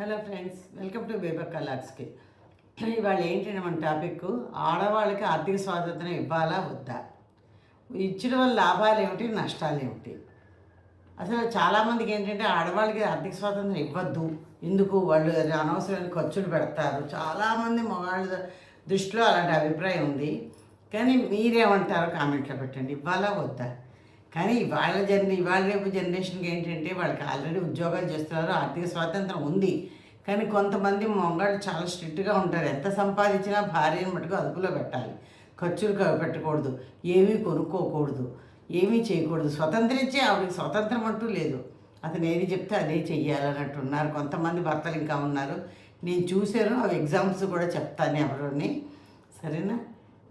Hello friends welcome to బేబక్ కలాక్స్కి. ఇవాళ ఏంటంటే మన టాపిక్? ఆడవాళ్ళకి ఆర్థిక స్వాతంత్రం ఇవ్వాలా వద్దా? ఇచ్చిన వల్ల లాభాలు ఏమిటి నష్టాలు ఏమిటి? అసలు చాలామందికి ఏంటంటే ఆడవాళ్ళకి ఆర్థిక స్వాతంత్రం ఇవ్వద్దు. ఎందుకు? వాళ్ళు అనవసరమైన ఖర్చులు పెడతారు. చాలామంది మగవాళ్ళ దృష్టిలో అలాంటి అభిప్రాయం ఉంది. కానీ మీరేమంటారో కామెంట్లో పెట్టండి. ఇవ్వాలా వద్దా? కానీ ఇవాళ జర్నీ ఇవాళ రేపు జనరేషన్కి ఏంటంటే వాళ్ళకి ఆల్రెడీ ఉద్యోగాలు చేస్తున్నారు ఆర్థిక స్వాతంత్రం ఉంది. కానీ కొంతమంది మొంగాళ్ళు చాలా స్ట్రిక్ట్గా ఉంటారు. ఎంత సంపాదించినా భార్యను మటుకు అదుపులో పెట్టాలి. ఖర్చులు పెట్టకూడదు. ఏమీ కొనుక్కోకూడదు. ఏమీ చేయకూడదు. స్వతంత్రించే ఆవిడకి స్వతంత్రం అంటూ లేదు. అతను ఏది చెప్తే అదే చెయ్యాలన్నట్టు ఉన్నారు. కొంతమంది భర్తలు ఇంకా ఉన్నారు. నేను చూశాను అవి ఎగ్జామ్స్ కూడా చెప్తాను ఎవరిని. సరేనా?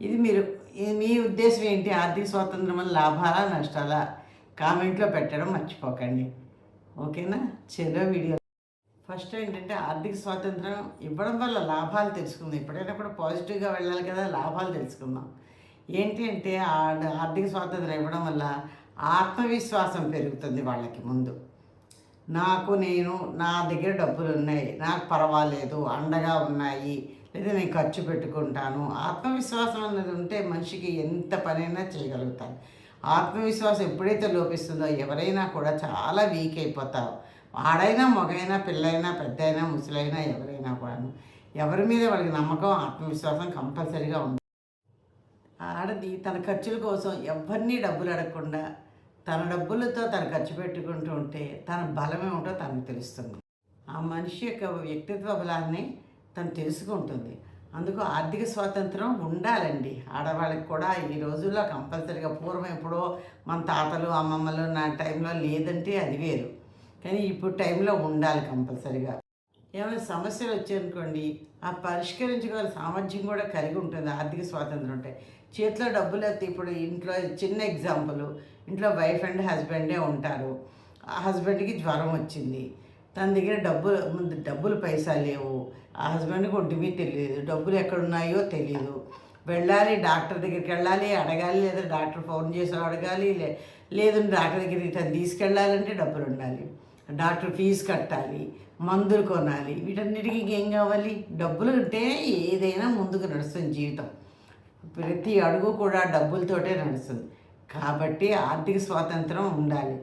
ఇది మీరు మీ ఉద్దేశం ఏంటి? ఆర్థిక స్వాతంత్రం వల్ల లాభాలా నష్టాలా? కామెంట్లో పెట్టడం మర్చిపోకండి. ఓకేనా? చెరో వీడియో. ఫస్ట్ ఏంటంటే ఆర్థిక స్వాతంత్రం ఇవ్వడం వల్ల లాభాలు తెలుసుకుందాం. ఎప్పుడైనా కూడా పాజిటివ్గా వెళ్ళాలి కదా లాభాలు తెలుసుకుందాం. ఏంటి అంటే ఆ- ఆర్థిక స్వాతంత్రం ఇవ్వడం వల్ల ఆత్మవిశ్వాసం పెరుగుతుంది వాళ్ళకి ముందు. నాకు నేను నా దగ్గర డబ్బులు ఉన్నాయి నాకు పర్వాలేదు అండగా ఉన్నాయి లేదా నేను ఖర్చు పెట్టుకుంటాను. ఆత్మవిశ్వాసం అన్నది ఉంటే మనిషికి ఎంత పనైనా చేయగలుగుతాను ఆత్మవిశ్వాసం ఎప్పుడైతే లోపిస్తుందో ఎవరైనా కూడా చాలా వీక్ అయిపోతారు. ఆడైనా మగైనా పిల్లైనా పెద్దయినా ముసలైనా ఎవరైనా కూడాను ఎవరి మీద వాళ్ళకి నమ్మకం ఆత్మవిశ్వాసం కంపల్సరీగా ఉంది ఆడది తన ఖర్చుల కోసం ఎవరిని డబ్బులు అడగకుండా తన డబ్బులతో తను ఖర్చు పెట్టుకుంటూ ఉంటే తన బలం ఏమిటో తనకు తెలుస్తుంది. ఆ మనిషి యొక్క వ్యక్తిత్వ బలాన్ని తను తెలుసుకుంటుంది. అందుకు ఆర్థిక స్వాతంత్రం ఉండాలండి. ఆడవాళ్ళకి కూడా ఈ రోజుల్లో కంపల్సరీగా పూర్వం ఎప్పుడో మన తాతలు అమ్మమ్మలు నా టైంలో లేదంటే అది వేరు. కానీ ఇప్పుడు టైంలో ఉండాలి కంపల్సరీగా. ఏమైనా సమస్యలు వచ్చాయనుకోండి ఆ పరిష్కరించగల సామర్థ్యం కూడా కలిగి ఉంటుంది. ఆర్థిక స్వాతంత్రం ఉంటే చేతిలో డబ్బు లేకపోతే ఇప్పుడు ఇంట్లో చిన్న ఎగ్జాంపుల్ ఇంట్లో వైఫ్ అండ్ హస్బెండే ఉంటారు. ఆ హస్బెండ్కి జ్వరం వచ్చింది. తన దగ్గర డబ్బులు ముందు డబ్బులు పైసా లేవు. ఆ హస్బెండ్కి ఒంటిమీ తెలియదు. డబ్బులు ఎక్కడున్నాయో తెలియదు. వెళ్ళాలి డాక్టర్ దగ్గరికి వెళ్ళాలి అడగాలి లేదా డాక్టర్ ఫోన్ చేసి అడగాలి లే లేదు డాక్టర్ దగ్గరికి తను తీసుకెళ్ళాలంటే డబ్బులు ఉండాలి. డాక్టర్ ఫీజు కట్టాలి మందులు కొనాలి వీటన్నిటికీ ఏం కావాలి? డబ్బులు ఉంటే ఏదైనా ముందుకు నడుస్తుంది జీవితం. ప్రతి అడుగు కూడా డబ్బులతోటే నడుస్తుంది. కాబట్టి ఆర్థిక స్వాతంత్రం ఉండాలి.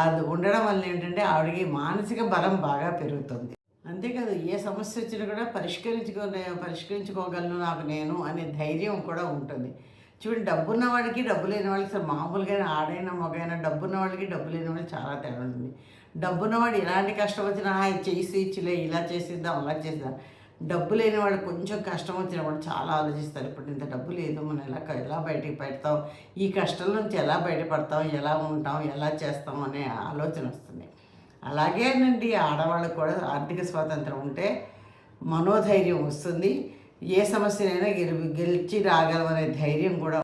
అది ఉండడం వల్ల ఏంటంటే ఆవిడకి మానసిక బలం బాగా పెరుగుతుంది. అంతేకాదు ఏ సమస్య వచ్చినా కూడా పరిష్కరించుకో పరిష్కరించుకోగలను నాకు నేను అనే ధైర్యం కూడా ఉంటుంది. చూడండి డబ్బున్న వాడికి డబ్బు లేని వాళ్ళకి అసలు మామూలుగా ఆడైనా మగైనా డబ్బున్న వాళ్ళకి డబ్బు లేని వాళ్ళకి చాలా తేడా ఉంటుంది. డబ్బున్నవాడు ఎలాంటి కష్టం వచ్చినా చేసి ఇచ్చిలే ఇలా చేసిద్దాం అలా చేసేద్దాం. డబ్బు లేని వాళ్ళు కొంచెం కష్టం వచ్చినప్పుడు చాలా ఆలోచిస్తారు. ఇప్పుడు ఇంత డబ్బు లేదు మనం ఎలా ఎలా బయటికి పెడతాం? ఈ కష్టం నుంచి ఎలా బయటపడతాం? ఎలా ఉంటాం? ఎలా చేస్తాం? అనే ఆలోచన వస్తుంది. అలాగేనండి ఆడవాళ్ళకు కూడా ఆర్థిక స్వాతంత్రం ఉంటే మనోధైర్యం వస్తుంది. ఏ సమస్యనైనా గెలి గెలిచి రాగలమనే ధైర్యం కూడా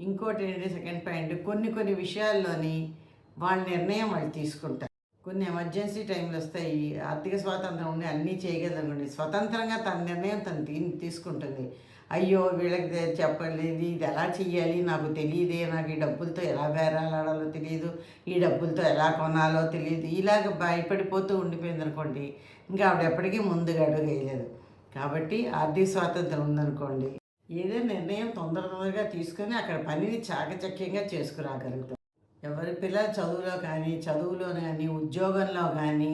ఇంకోటి ఏంటంటే సెకండ్ పాయింట్ కొన్ని కొన్ని విషయాల్లోని వాళ్ళ నిర్ణయం వాళ్ళు తీసుకుంటారు. కొన్ని ఎమర్జెన్సీ టైంలు వస్తాయి. ఆర్థిక స్వాతంత్రం ఉండి అన్నీ చేయగలనుకోండి స్వతంత్రంగా తన నిర్ణయం తను తీ- తీసుకుంటుంది. అయ్యో వీళ్ళకి చెప్పలేదు ఇది ఎలా చెయ్యాలి? నాకు తెలియదే నాకు ఈ డబ్బులతో ఎలా బేరాలాడాలో తెలియదు ఈ డబ్బులతో ఎలా కొనాలో తెలియదు. ఇలాగ భయపడిపోతూ ఉండిపోయింది అనుకోండి ఇంకా ఆవిడ ఎప్పటికీ ముందుగా అడుగు వేయలేదు. కాబట్టి ఆర్థిక స్వాతంత్రం ఉందనుకోండి ఏదో నిర్ణయం తొందర తొందరగా తీసుకొని అక్కడ పనిని చాకచక్యంగా చేసుకురాగలుగుతాం. ఎవరి పిల్లల చదువులో కానీ చదువులో కానీ ఉద్యోగంలో కానీ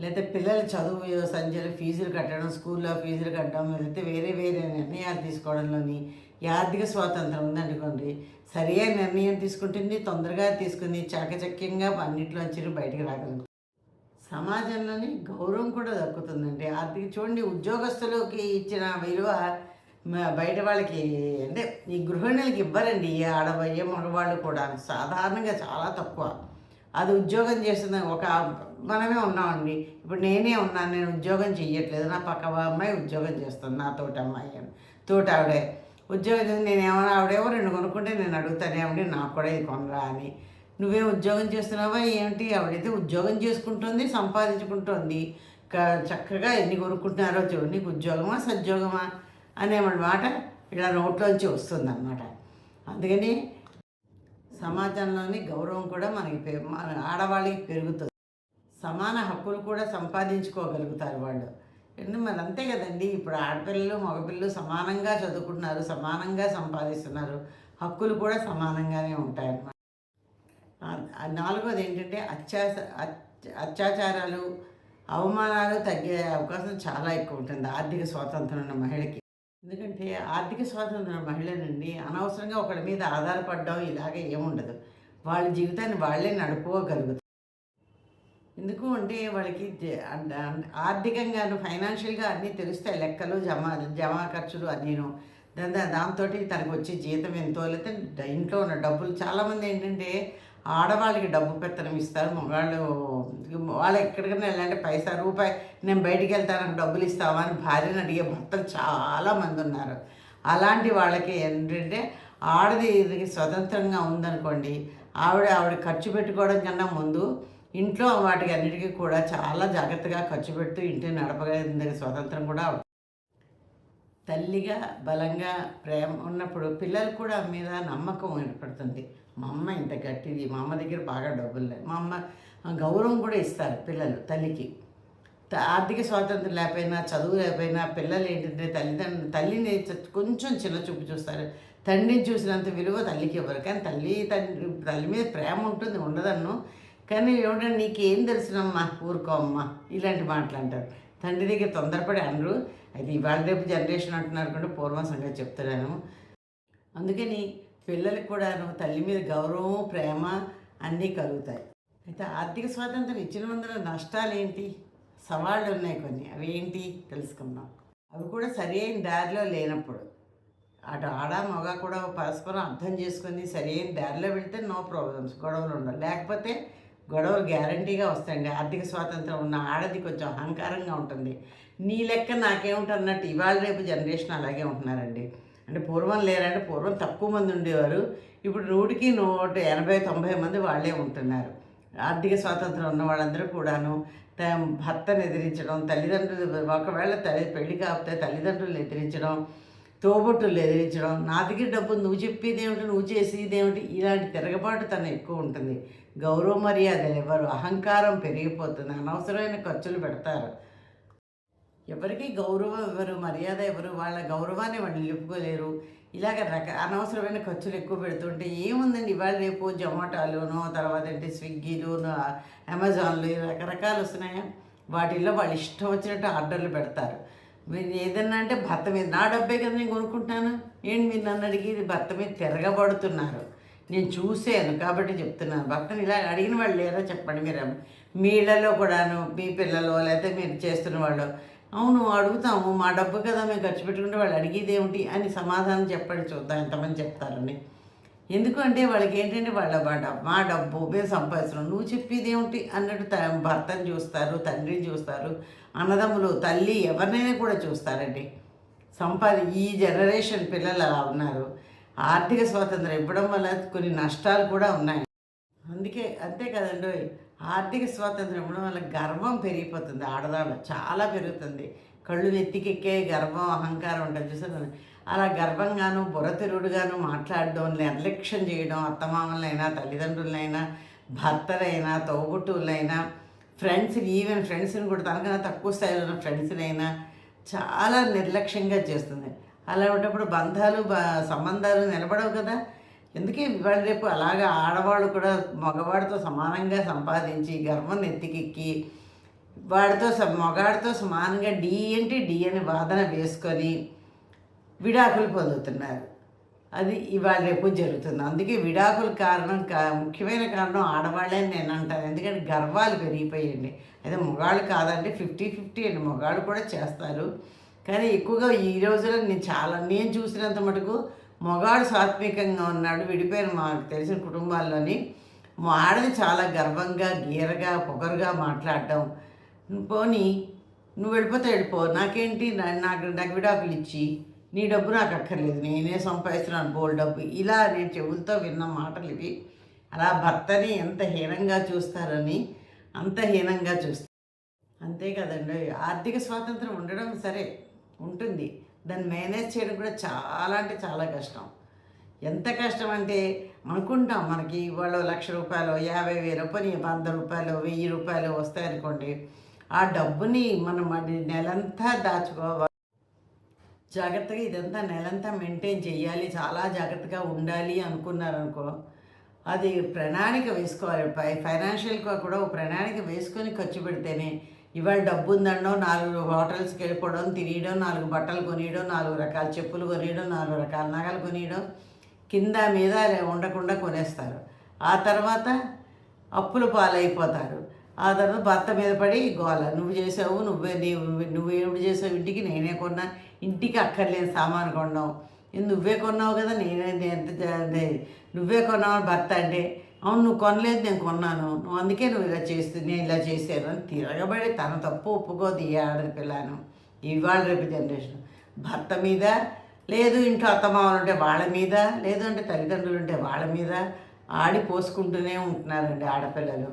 లేదా పిల్లల చదువు సంధ్యలో ఫీజులు కట్టడం స్కూల్లో ఫీజులు కట్టడం లేకపోతే వేరే వేరే నిర్ణయాలు తీసుకోవడంలోని ఈ ఆర్థిక స్వాతంత్రం ఉందనుకోండి సరియైన నిర్ణయం తీసుకుంటుంది తొందరగా తీసుకుని చాకచక్యంగా అన్నింటిలోంచి బయటకు రాగలరు సమాజంలోని గౌరవం కూడా దక్కుతుందండి. ఆర్థిక చూడండి ఉద్యోగస్తులకి ఇచ్చిన విలువ బయట వాళ్ళకి అంటే ఈ గృహిణులకి ఇవ్వరండి. ఈ ఆడవ మగవాళ్ళు కూడా సాధారణంగా చాలా తక్కువ. అది ఉద్యోగం చేసిన ఒక మనమే ఉన్నామండి. ఇప్పుడు నేనే ఉన్నాను నేను ఉద్యోగం చెయ్యట్లేదు. నా పక్క అమ్మాయి ఉద్యోగం చేస్తుంది నా తోటి అమ్మాయి అని. తోటి ఆవిడే ఉద్యోగం చేసి నేను ఏమైనా ఆవిడేమో రెండు కొనుక్కుంటే నేను అడుగుతాను నాకు కూడా ఇది కొనరా అని. నువ్వే ఉద్యోగం చేస్తున్నావా? ఏమిటి ఆవిడైతే ఉద్యోగం చేసుకుంటుంది సంపాదించుకుంటుంది. చక్కగా ఎన్ని కొనుక్కుంటున్నారో చూడు నీకు ఉద్యోగమా సద్యోగమా? అనే మాట ఇలా నోట్లోంచి వస్తుందన్నమాట. అందుకని సమాజంలోని గౌరవం కూడా మనకి పె- మన ఆడవాళ్ళకి పెరుగుతుంది. సమాన హక్కులు కూడా సంపాదించుకోగలుగుతారు వాళ్ళు. ఎందుకు మరి అంతే కదండి. ఇప్పుడు ఆడపిల్లలు మగపిల్లలు సమానంగా చదువుకుంటున్నారు సమానంగా సంపాదిస్తున్నారు. హక్కులు కూడా సమానంగానే ఉంటాయన్నమాట. నాలుగోది ఏంటంటే అత్యాచ అత్యాచారాలు అవమానాలు తగ్గే అవకాశం చాలా ఎక్కువ ఉంటుంది. ఆర్థిక స్వాతంత్రం ఉన్న మహిళకి. ఎందుకంటే ఆర్థిక స్వాతంత్ర ఉన్న మహిళనండి అనవసరంగా ఒకళ్ళ మీద ఆధారపడడం ఇలాగ ఏముండదు. వాళ్ళ జీవితాన్ని వాళ్ళే నడుపుకోగలుగుతారు. ఎందుకు అంటే వాళ్ళకి ఆర్థికంగాను ఫైనాన్షియల్గా అన్నీ తెలుస్తాయి. లెక్కలు జమ జమ ఖర్చులు అన్నీను. దాని దాంతో తనకు వచ్చే జీతం ఎంతో లేకపోతే ఇంట్లో ఉన్న డబ్బులు. చాలామంది ఏంటంటే ఆడవాళ్ళకి డబ్బు పెత్తనం ఇస్తారు మగవాళ్ళు వాళ్ళు ఎక్కడికైనా వెళ్ళాలంటే పైసా రూపాయి నేను బయటికి వెళ్తానని డబ్బులు ఇస్తావా? అని భార్యను అడిగే భర్తలు చాలామంది ఉన్నారు. అలాంటి వాళ్ళకి ఏంటంటే ఆడది ఇది స్వతంత్రంగా ఉందనుకోండి ఆవిడ ఆవిడ ఖర్చు పెట్టుకోవడం కన్నా ముందు ఇంట్లో వాటికి అన్నిటికీ కూడా చాలా జాగ్రత్తగా ఖర్చు పెడుతూ ఇంటిని నడపగలిగిన స్వాతంత్రం కూడా తల్లిగా బలంగా ప్రేమ ఉన్నప్పుడు పిల్లలు కూడా మీద నమ్మకం ఏర్పడుతుంది. మా అమ్మ ఇంత గట్టిది మా అమ్మ దగ్గర బాగా డబ్బులు లేవు. మా అమ్మ గౌరవం కూడా ఇస్తారు పిల్లలు తల్లికి. ఆర్థిక స్వాతంత్రం లేకపోయినా చదువు లేకపోయినా పిల్లలు ఏంటంటే తల్లిదండ్రులు తల్లిని కొంచెం చిన్న చూపు చూస్తారు. తండ్రిని చూసినంత విలువ తల్లికి ఇవ్వరు. కానీ తల్లి తండ్రి తల్లి మీద ప్రేమ ఉంటుంది ఉండదన్ను. కానీ ఏమంటే నీకేం తెలుసునమ్మా ఊరుకో అమ్మా ఇలాంటి మాటలు అంటారు. తండ్రి దగ్గర తొందరపడి అనరు. అది ఇవాళ రేపు జనరేషన్ అంటున్నారు కూడా పూర్వం సంగతి చెప్తున్నాను. అందుకని పిల్లలకు కూడాను తల్లి మీద గౌరవం ప్రేమ అన్నీ కలుగుతాయి. అయితే ఆర్థిక స్వాతంత్రం ఇచ్చిన ఇచ్చినందున నష్టాలు ఏంటి సవాళ్ళు ఉన్నాయి కొన్ని. అవి ఏంటి? తెలుసుకుందాం. అవి కూడా సరి అయిన దారిలో లేనప్పుడు. అటు ఆడ మగ కూడా పరస్పరం అర్థం చేసుకొని సరి అయిన దారిలో వెళ్తే నో ప్రాబ్లమ్స్ గొడవలు ఉండవు. లేకపోతే గొడవలు గ్యారంటీగా వస్తాయండి. ఆర్థిక స్వాతంత్రం ఉన్న ఆడది కొంచెం అహంకారంగా ఉంటుంది. నీ లెక్క నాకేముంటుంది అన్నట్టు ఇవాళ రేపు జనరేషన్ అలాగే ఉంటున్నారండి. అంటే పూర్వం లేరంటే పూర్వం తక్కువ మంది ఉండేవారు. ఇప్పుడు నూటికి నూట ఎనభై తొంభై మంది వాళ్ళే ఉంటున్నారు. ఆర్థిక స్వాతంత్రం ఉన్న వాళ్ళందరూ కూడాను భర్తను ఎదిరించడం తల్లిదండ్రులు ఒకవేళ తల్లి పెళ్ళి కాకపోతే తల్లిదండ్రులు ఎదిరించడం తోబుట్టులు ఎదిరించడం నా దగ్గర డబ్బు నువ్వు చెప్పేది ఏమిటి నువ్వు చేసేది ఏమిటి ఇలాంటి తిరగబాటు తన ఎక్కువ ఉంటుంది. గౌరవ మర్యాదలు ఎవరు? అహంకారం పెరిగిపోతుంది. అనవసరమైన ఖర్చులు పెడతారు. ఎవరికి గౌరవం ఎవరు? మర్యాద ఎవరు? వాళ్ళ గౌరవాన్ని వాళ్ళు నిలుపుకోలేరు. ఇలాగ రక అనవసరమైన ఖర్చులు ఎక్కువ పెడుతుంటే ఏముందండి? ఇవాళ రేపు జొమాటోలోనో తర్వాత ఏంటి స్విగ్గీలోను అమెజాన్లు రకరకాలు వస్తున్నాయా? వాటిల్లో వాళ్ళు ఇష్టం వచ్చినట్టు ఆర్డర్లు పెడతారు. మీరు ఏదన్నా అంటే భర్త మీద నా డబ్బే కదా నేను కొనుక్కుంటాను. ఏంటి మీరు నన్ను అడిగి ఇది భర్త మీద తిరగబడుతున్నారు. నేను చూసాను కాబట్టి చెప్తున్నాను. భర్తను ఇలా అడిగిన వాళ్ళు లేరా చెప్పండి మీరు. మీళ్ళలో కూడాను మీ పిల్లలు లేకపోతే మీరు చేస్తున్న వాళ్ళు. అవును అడుగుతాము. మా డబ్బు కదా మేము ఖర్చు పెట్టుకుంటే వాళ్ళు అడిగేది ఏమిటి అని సమాధానం చెప్పండి. చూద్దాం ఎంతమంది చెప్తారని. ఎందుకంటే వాళ్ళకి ఏంటంటే వాళ్ళ మా డబ్బు మేము సంపాదిస్తున్నాం. నువ్వు చెప్పేది ఏమిటి అన్నట్టు త భర్తను చూస్తారు తండ్రిని చూస్తారు అన్నదమ్ములు తల్లి ఎవరినైనా కూడా చూస్తారండి. సంపాది ఈ జనరేషన్ పిల్లలు అలా ఉన్నారు. ఆర్థిక స్వాతంత్రం ఇవ్వడం వల్ల కొన్ని నష్టాలు కూడా ఉన్నాయి. అందుకే అంతే కదండి ఆర్థిక స్వాతంత్రం ఇవ్వడం వల్ల గర్వం పెరిగిపోతుంది. ఆడదాళ్ళు చాలా పెరుగుతుంది. కళ్ళు నెత్తికెక్కే గర్వం అహంకారం ఉంటుంది చూసారు? అలా గర్వంగాను బుర్రతిరుడుగాను మాట్లాడడం నిర్లక్ష్యం చేయడం అత్తమామలైనా తల్లిదండ్రులైనా భర్తలైనా తోబుట్టువులైనా ఫ్రెండ్స్ ఈవెన్ ఫ్రెండ్స్ని కూడా తనకన్నా తక్కువ స్థాయిలో ఉన్న ఫ్రెండ్స్నైనా చాలా నిర్లక్ష్యంగా చేస్తుంది. అలా ఉన్నప్పుడు బంధాలు సంబంధాలు నిలబడవు కదా. ఎందుకే ఇవాళ రేపు అలాగా ఆడవాళ్ళు కూడా మగవాడితో సమానంగా సంపాదించి గర్వం ఎత్తికెక్కి వాడితో స- మగాడితో సమానంగా డి అంటే డి అని వాదన వేసుకొని విడాకులు పొందుతున్నారు. అది ఇవాళ రేపు జరుగుతుంది. అందుకే విడాకుల కారణం కా ముఖ్యమైన కారణం ఆడవాళ్ళే అని నేను అంటాను. ఎందుకంటే గర్వాలు పెరిగిపోయండి అదే మగాళ్ళు కాదంటే ఫిఫ్టీ ఫిఫ్టీ అండి. మగాళ్ళు కూడా చేస్తారు. కానీ ఎక్కువగా ఈ రోజుల్లో నేను చాలా నేను చూసినంత మటుకు మగాడు సాత్వికంగా ఉన్నాడు విడిపోయిన మాకు తెలిసిన కుటుంబాల్లోని. మా ఆడది చాలా గర్వంగా గీరగా పొగరుగా మాట్లాడటం పోనీ నువ్వు వెళ్ళిపోతే వెళ్ళిపో. నాకేంటి? నాకు నాకు విడాకులు ఇచ్చి. నీ డబ్బు నాకు అక్కర్లేదు నేనే సంపాదిస్తున్నాను బోల్ డబ్బు. ఇలా నేను చెవులతో విన్న మాటలు ఇవి. అలా భర్తని ఎంత హీనంగా చూస్తారని అంత హీనంగా చూస్తారు అంతే కదండి. ఆర్థిక స్వాతంత్రం ఉండడం సరే ఉంటుంది. దాన్ని మేనేజ్ చేయడం కూడా చాలా అంటే చాలా కష్టం. ఎంత కష్టం అంటే అనుకుంటాం మనకి ఇవాళ లక్ష రూపాయలు యాభై వేలు పని వంద రూపాయలు వెయ్యి రూపాయలు వస్తాయనుకోండి ఆ డబ్బుని మనం నెలంతా దాచుకోవాలి. జాగ్రత్తగా ఇదంతా నెలంతా మెయింటైన్ చేయాలి చాలా జాగ్రత్తగా ఉండాలి అనుకున్నారనుకో అది ప్రణాళిక వేసుకోవాలి. ఫై ఫైనాన్షియల్గా కూడా ఒక ప్రణాళిక వేసుకొని ఖర్చు పెడితేనే ఇవాళ డబ్బు ఉందండో నాలుగు హోటల్స్కి వెళ్ళిపోవడం తినేయడం నాలుగు బట్టలు కొనియడం నాలుగు రకాల చెప్పులు కొనియడం నాలుగు రకాల నగలు కొనియడం కింద మీద ఉండకుండా కొనేస్తారు. ఆ తర్వాత అప్పులు పాలైపోతారు. ఆ తర్వాత భర్త మీద పడి గోల నువ్వు చేసావు నువ్వే నీవు ఎప్పుడు చేసావు ఇంటికి? నేనే కొన్నా ఇంటికి అక్కర్లేని సామాను కొన్నావు. నువ్వే కొన్నావు కదా నేనే ఎంత నువ్వే కొన్నావు భర్త అంటే అవును నువ్వు కొనలేదు నేను కొన్నాను. నువ్వు అందుకే నువ్వు ఇలా చేస్తూ నేను ఇలా చేశాను అని తిరగబడి తన తప్పు ఒప్పుకోదు ఈ ఆడపిల్లను ఇవాళ రేపు జనరేషన్. భర్త మీద లేదు ఇంట్లో అత్తమామలు ఉంటే వాళ్ళ మీద లేదు అంటే తల్లిదండ్రులు ఉంటే వాళ్ళ మీద ఆడి పోసుకుంటూనే ఉంటున్నారండి ఆడపిల్లలు.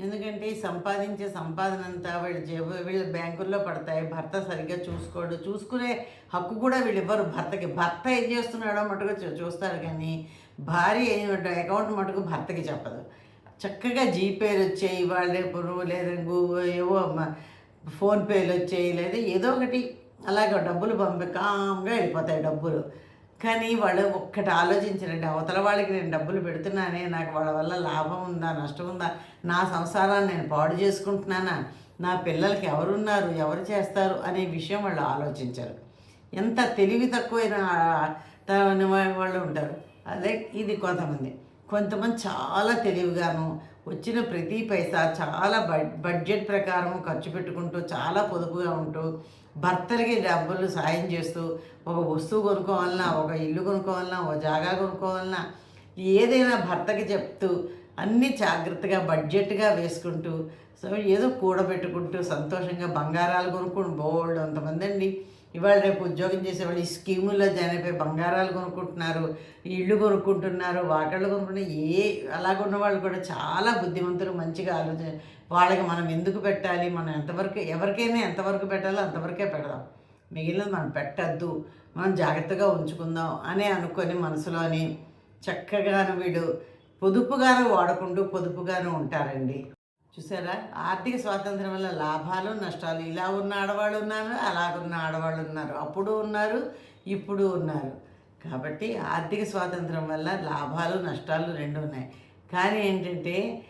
ఎందుకంటే సంపాదించే సంపాదన అంతా వీళ్ళ జేబు వీళ్ళ బ్యాంకుల్లో పడతాయి. భర్త సరిగ్గా చూసుకోడు. చూసుకునే హక్కు కూడా వీళ్ళు ఇవ్వరు భర్తకి. భర్త ఏం చేస్తున్నాడో మటుకు చూ- చూస్తారు కానీ భార్య ఏం అకౌంట్ మటుకు భర్తకి చెప్పదు. చక్కగా జీపేలు వచ్చాయి. వాళ్ళ రేపు లేదా గూగుల్ ఏవో ఫోన్పేలు వచ్చాయి లేదా ఏదో ఒకటి అలాగే డబ్బులు పంపి కామ్గా వెళ్ళిపోతాయి డబ్బులు. కానీ వాళ్ళు ఒక్కటి ఆలోచించరండి. అవతల వాళ్ళకి నేను డబ్బులు పెడుతున్నానే నాకు వాళ్ళ వల్ల లాభం ఉందా నష్టం ఉందా? నా సంసారాన్ని నేను పాడు చేసుకుంటున్నానా? నా పిల్లలకి ఎవరున్నారు? ఎవరు చేస్తారు? అనే విషయం వాళ్ళు ఆలోచించారు. ఎంత తెలివి తక్కువైన వాళ్ళు ఉంటారు. అదే ఇది కొంతమంది. కొంతమంది చాలా తెలివిగాను వచ్చిన ప్రతి పైసా చాలా బడ్ బడ్జెట్ ప్రకారం ఖర్చు పెట్టుకుంటూ చాలా పొదుపుగా ఉంటూ భర్తలకి డబ్బులు సాయం చేస్తూ ఒక వస్తువు కొనుక్కోవాలన్నా ఒక ఇల్లు కొనుక్కోవాలన్నా ఒక జాగా కొనుక్కోవాలన్నా ఏదైనా భర్తకి చెప్తూ అన్నీ జాగ్రత్తగా బడ్జెట్గా వేసుకుంటూ సో ఏదో కూడబెట్టుకుంటూ సంతోషంగా బంగారాలు కొనుక్కుని బోల్డ్ అంతమంది అండి. ఇవాళ రేపు ఉద్యోగం చేసేవాళ్ళు ఈ స్కీముల్లో జాయిన్ అయిపోయి బంగారాలు కొనుక్కుంటున్నారు ఇళ్ళు కొనుక్కుంటున్నారు వాకళ్ళు కొనుక్కుంటున్నారు ఏ అలాగున్న వాళ్ళు కూడా చాలా బుద్ధిమంతులు మంచిగా ఆలోచన వాళ్ళకి మనం ఎందుకు పెట్టాలి మనం ఎంతవరకు ఎవరికైనా ఎంతవరకు పెట్టాలో అంతవరకే పెడదాం. మిగిలినది మనం పెట్టద్దు మనం జాగ్రత్తగా ఉంచుకుందాం అని అనుకొని మనసులోని చక్కగాను వీడు పొదుపుగాను వాడుకుంటూ పొదుపుగాను ఉంటారండి. చూసారా? ఆర్థిక స్వాతంత్రం వల్ల లాభాలు నష్టాలు ఇలా ఉన్న ఆడవాళ్ళు ఉన్నారు అలాగున్న ఆడవాళ్ళు ఉన్నారు. అప్పుడు ఉన్నారు ఇప్పుడు ఉన్నారు. కాబట్టి ఆర్థిక స్వాతంత్రం వల్ల లాభాలు నష్టాలు రెండు ఉన్నాయి. కానీ ఏంటంటే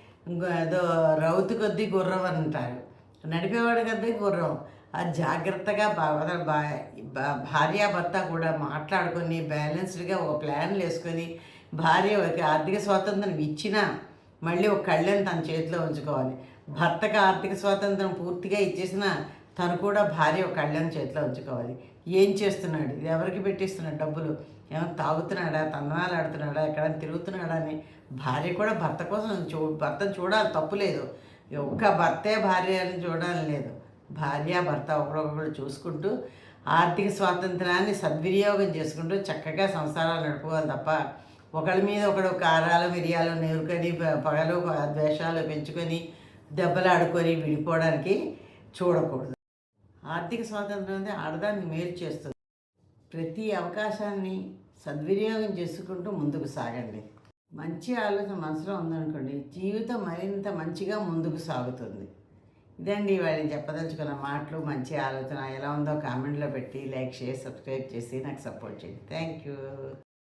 ఏదో రౌతు కొద్దీ గుర్రం అంటారు. నడిపేవాడు కొద్దీ గుర్రం. అది జాగ్రత్తగా బాగా బా- భార్యాభర్త కూడా మాట్లాడుకొని బ్యాలెన్స్డ్గా ఒక ప్లాన్లు వేసుకొని భార్య ఒక ఆర్థిక స్వాతంత్రం ఇచ్చినా మళ్ళీ ఒక కళ్ళని తన చేతిలో ఉంచుకోవాలి. భర్తకు ఆర్థిక స్వాతంత్రం పూర్తిగా ఇచ్చేసిన తను కూడా భార్య ఒక కళ్ళని చేతిలో ఉంచుకోవాలి. ఏం చేస్తున్నాడు? ఇది ఎవరికి పెట్టిస్తున్నాడు డబ్బులు? ఏమైనా తాగుతున్నాడా? తన్నాలు ఆడుతున్నాడా? ఎక్కడైనా తిరుగుతున్నాడా అని భార్య కూడా భర్త కోసం చూ భర్తను చూడాలి. తప్పు లేదు. ఒక్క భర్తే భార్య అని చూడాలని లేదు. భార్య భర్త ఒకరొకరు చూసుకుంటూ ఆర్థిక స్వాతంత్రాన్ని సద్వినియోగం చేసుకుంటూ చక్కగా సంసారాలు నడుపుకోవాలి తప్ప ఒకళ్ళ మీద ఒకడు కారాలు మిరియాలు నేరుకొని పగలు ద్వేషాలు పెంచుకొని దెబ్బలు ఆడుకొని విడిపోవడానికి చూడకూడదు. ఆర్థిక స్వాతంత్రం అనేది ఆడదాన్ని మేలు చేస్తుంది. ప్రతి అవకాశాన్ని సద్వినియోగం చేసుకుంటూ ముందుకు సాగండి. మంచి ఆలోచన మనసులో ఉందనుకోండి జీవితం మరింత మంచిగా ముందుకు సాగుతుంది. ఇదండి వాడిని చెప్పదలుచుకున్న మాటలు మంచి ఆలోచన. ఎలా ఉందో కామెంట్లో పెట్టి లైక్ షేర్ సబ్స్క్రైబ్ చేసి నాకు సపోర్ట్ చేయండి. Thank you.